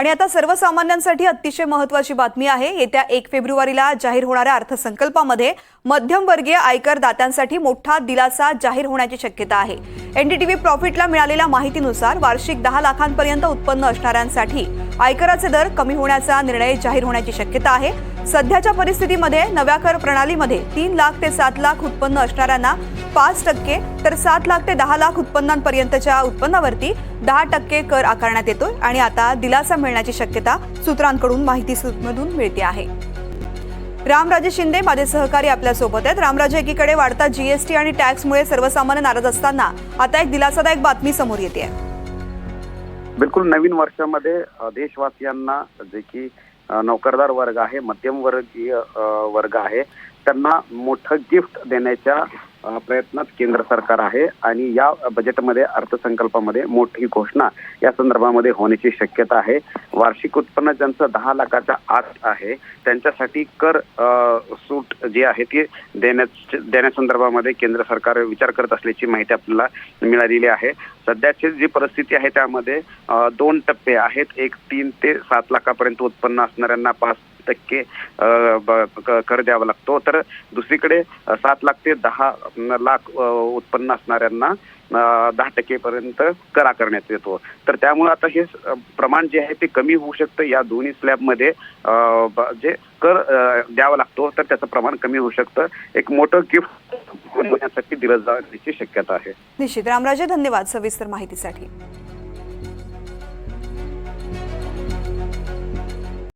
आणि आता सर्वसामान्यांसाठी अतिशय महत्वाची बातमी आहे. येत्या एक फेब्रुवारीला जाहीर होणाऱ्या अर्थसंकल्पामध्ये मध्यमवर्गीय आयकर दात्यांसाठी मोठा दिलासा जाहीर होण्याची शक्यता आहे. एनडीटीव्ही प्रॉफिटला मिळालेल्या माहितीनुसार वार्षिक दहा लाखांपर्यंत उत्पन्न असणाऱ्यांसाठी आयकराचे दर कमी होण्याचा निर्णय जाहीर होण्याची शक्यता आहे. सध्याच्या परिस्थितीमध्ये नव्या कर प्रणालीमध्ये तीन लाख ते सात लाख उत्पन्न असणाऱ्यांना पाच टक्के तर सात लाख ते दहा लाख उत्पन्नांपर्यंतच्या उत्पन्नावरती दहा टक्के कर आकारण्यात येतोय आणि आता दिलासा मिळण्याची शक्यता सूत्रांकडून माहिती मधून मिळते आहे. रामराजे शिंदे माझे सहकारी आपल्यासोबत आहेत. रामराजे एकीकडे वाढता जीएसटी आणि टॅक्समुळे सर्वसामान्य नाराज असताना आता एक दिलासादायक बातमी समोर येते आहे. बिलकुल नवीन वर्षामध्ये देशवासियांना जे की नोकरदार वर्ग आहे मध्यमवर्गीय वर्गीय वर्ग आहे त्यांना मोठं गिफ्ट देण्याच्या प्रयत्नात केंद्र सरकार आहे आणि या बजेटमध्ये अर्थसंकल्पामध्ये मोठी घोषणा या संदर्भामध्ये होण्याची शक्यता आहे. वार्षिक उत्पन्न ज्यांचं दहा लाखाच्या आत आहे त्यांच्यासाठी कर सूट जी आहे ती देण्याच देण्यासंदर्भामध्ये केंद्र सरकार विचार करत असल्याची माहिती आपल्याला मिळालेली आहे. सध्याची जी परिस्थिती आहे त्यामध्ये दोन टप्पे आहेत. एक तीन ते सात लाखापर्यंत उत्पन्न असणाऱ्यांना पाच टक्के कर द्यावा लागतो. तर दुसरीकडे सात लाख ते दहा लाख उत्पन्न असणाऱ्यांना दहा टक्केपर्यंत कर आकारण्यात येतो. तर त्यामुळे आता हे प्रमाण जे आहे ते कमी होऊ शकतं. या दोन्ही स्लॅबमध्ये जे कर द्यावा लागतो तर त्याचं प्रमाण कमी होऊ शकतं. एक मोठं गिफ्ट होण्यासाठी दिलं जाण्याची शक्यता आहे. निश्चित. रामराजे धन्यवाद सविस्तर माहितीसाठी.